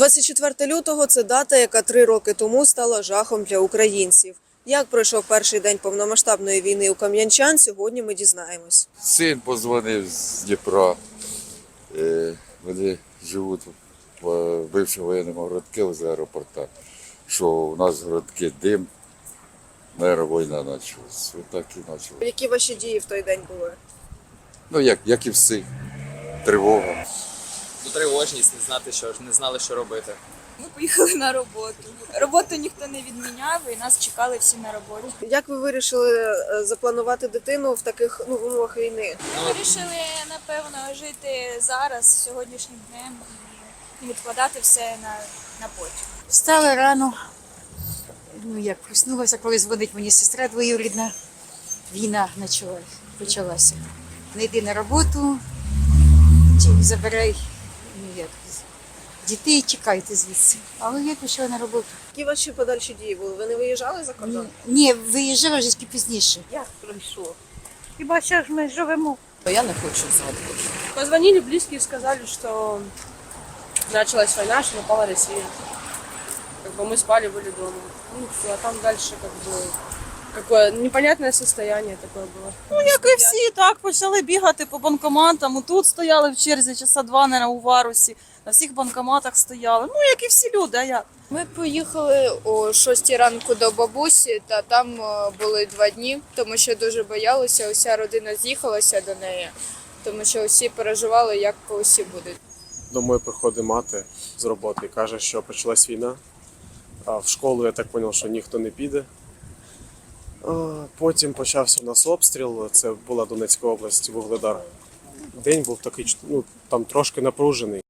24 лютого це дата, яка три роки тому стала жахом для українців. Як пройшов перший день повномасштабної війни у Кам'янчан, сьогодні ми дізнаємось. Син позвонив з Дніпра. Е, Вони живуть в бившому воєнному городку з аеропорта, що у нас городки дим, наверное, війна почалась. Отак і почалось. Які ваші дії в той день були? Ну, як, як і всі. Тривога. Ну, тривожність, не знати, що не знали, що робити. Ми поїхали на роботу. Роботу ніхто не відміняв, і нас чекали всі на роботі. Як ви вирішили е, запланувати дитину в таких ну, умовах війни? Ми вирішили, напевно, жити зараз, сьогоднішнім днем, і відкладати все на, на потім. Встала рано. Ну як проснулася, коли дзвонить мені сестра двоюрідна. Війна почала, почалася. Не йди на роботу, забирай ну, як, дітей, тікайте звідси. Але я пішла на роботу. Які ваші подальші дії були? Ви не виїжджали за кордон? Ні, виїжджала вже тільки пізніше. Як пройшло? Хіба що ж ми живемо? Я не хочу згадувати. Позвонили близкие и сказали, что началась война, что напала Россия. Как бы мы спали, были дома. Ну все, а там дальше как бы какое непонятное состояние такое было. Ну, як і всі, так почали бігати по банкоматам. Тут стояли в черзі часа два не у варусі. На всіх банкоматах стояли. Ну, як і всі люди, а як? Ми поїхали о 6 ранку до бабусі, та там е, були два дні, тому що дуже боялися. Уся родина з'їхалася до неї, тому що усі переживали, як усі будуть. Домой приходить мати з роботи і каже, що почалась війна. А в школу я так зрозумів, що ніхто не піде. А, Потім почався у нас обстріл. Це була Донецька область, Вугледар. День був такий, ну там трошки напружений.